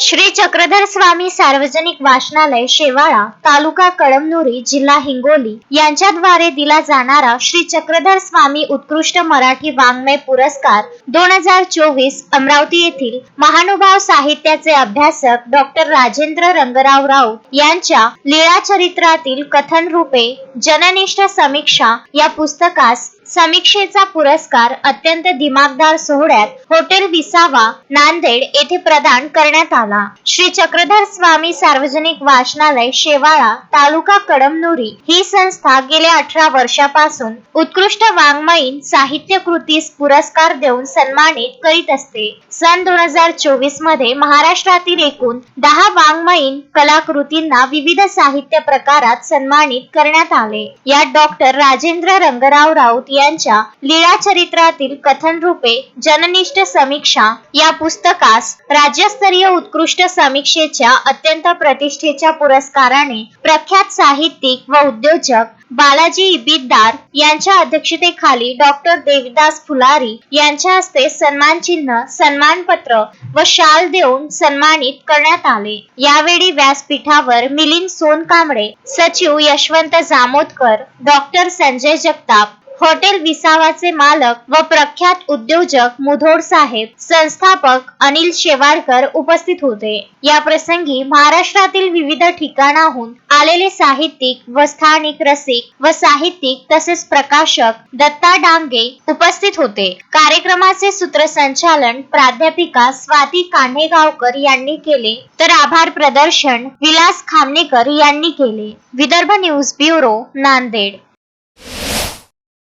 श्री चक्रधर स्वामी सार्वजनिक वाचनालय शेवाळा तालुका कळमनुरी जिल्हा हिंगोली यांच्याद्वारे दिला जाणारा श्री चक्रधर स्वामी उत्कृष्ट मराठी वाङ्मय पुरस्कार दोन हजार चोवीस अमरावती येथील महानुभाव साहित्याचे अभ्यासक डॉक्टर राजेंद्र रंगराव राऊत यांच्या लीळा चरित्रातील कथन रूपे जननिष्ठ समीक्षा या पुस्तकास समीक्षेचा पुरस्कार अत्यंत दिमागदार सोहळ्यात हॉटेल विसावा नांदेड येथे प्रदान करण्यात आला. श्री चक्रधर स्वामी सार्वजनिक वाचनालय शेवाळा तालुका कडमनुरी ही संस्था गेल्या अठरा वर्षापासून उत्कृष्ट वाङ्मयीन साहित्य कृतीस पुरस्कार देऊन सन्मानित करीत असते. सन दोन हजार चोवीसमध्ये महाराष्ट्रातील एकूण दहा वाङ्मयीन कलाकृतींना विविध साहित्य प्रकारात सन्मानित करण्यात आले. यात डॉक्टर राजेंद्र रंगराव राऊत यांच्या लीळा चरित्रातील कथन रूपे जननिष्ठ समीक्षा या पुस्तकास राज्यस्तरीय उत्कृष्ट समीक्षेच्या अत्यंत प्रतिष्ठेच्या पुरस्काराने प्रख्यात साहित्यिक व उद्योजक बालाजी इबिददार यांच्या अध्यक्षतेखाली डॉक्टर देविदास फुलारी यांच्या हस्ते सन्मान चिन्ह सन्मानपत्र व शाल देऊन सन्मानित करण्यात आले. यावेळी व्यासपीठावर मिलिंद सोनकांबळे सचिव यशवंत जामोदकर डॉक्टर संजय जगताप हॉटेल विसावाचे मालक व प्रख्यात उद्योजक मुधोड साहेब संस्थापक अनिल शेवाडकर उपस्थित होते. या प्रसंगी महाराष्ट्रातील विविध ठिकाणाहून आलेले साहित्यिक व स्थानिक रसिक व साहित्यिक तसेच प्रकाशक दत्ता डांगे उपस्थित होते. कार्यक्रमाचे सूत्रसंचालन प्राध्यापिका स्वाती कान्हेगावकर यांनी केले. तर आभार प्रदर्शन विलास खामनेकर यांनी केले. Vidarbha news bureau Nanded.